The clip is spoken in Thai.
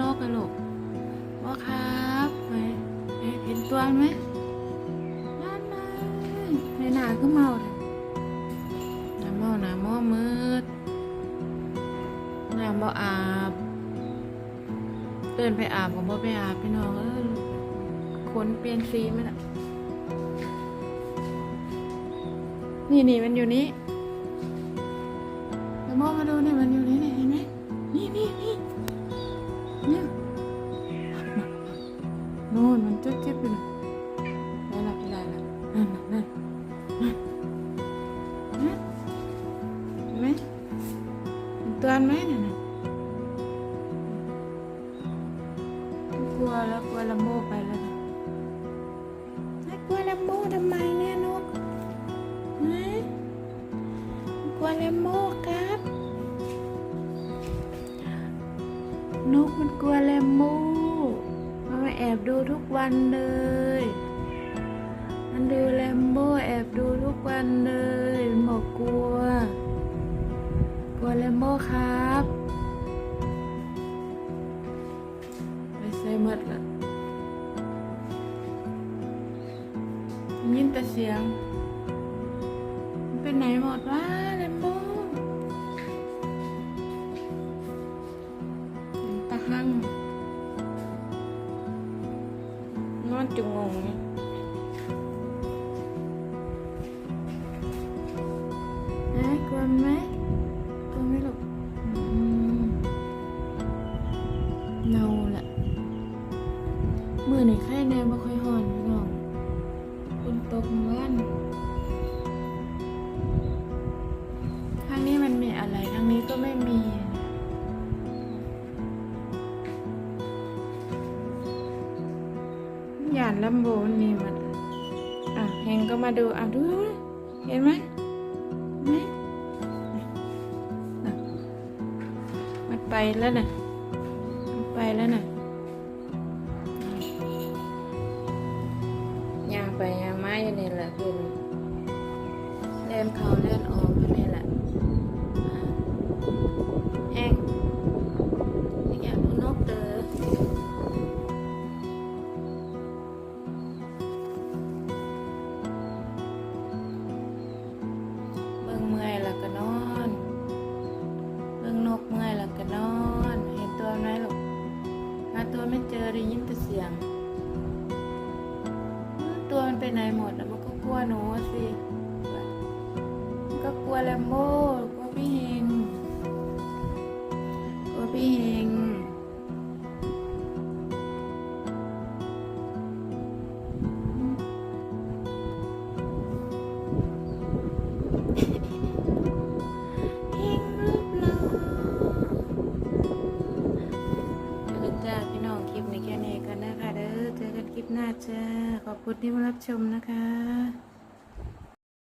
นกกันลูกว่าครับไหนไหนเห็นตัวไหมนั่นนะในหนาก็เมาเลยหน้าเมาหน้าเมามืดหน้าบ่อาบเดินไปอาบก็บ่ไปอาบพี่น้องเออขนเปลี่ยนสีมันอะนี่นี่มันอยู่นี่แล้วมองมาดูนี่มันอยู่นี่นี่เห็นไหมนี่ น่นมันจุ๊บจิ๊บอยู่นะได้ละได้ละนั่นน่ะนั่นนั่นนั่นเห็นไหมเห็นตัวมันไหมนั่นน่ะกลัวแล้วกลัวลัมโบไปแล้วนะไม่กลัวลัมโบทำไมเนี่ยนกฮะกลัวแลมโม่ครับ นกมันกลัวแลมโม่มันมา แอบดูทุกวันเลย มันดูแลมโบแอบดูทุกวันเลยมันบอกกลัว กลัวแลมโบครับ ไปใส่หมดละยินแต่เสียง เป็นไหนหมดวะ มันจุงงงไงฮะกลัวไหมกลัวไหมลูกอืมเนาละมือในไข้แน่บ่ค่อยหอนพี่น้องคนตกเมื่อน ยานลัมโบมันมีหมันอะเฮงก็มาดูอะดูดูเห็นไหมไหมมันไปแล้วนะมันไปแล้วนะยางไปยางมาอยู่นี่แหละคือเล่นเขานอ ไปไหนหมดแล้วมันก็กลัวหนูสิ มันก็กลัวแลมโบ้กลัวพี่เฮง หน้าจ้า ขอบคุณที่มารับชมนะคะ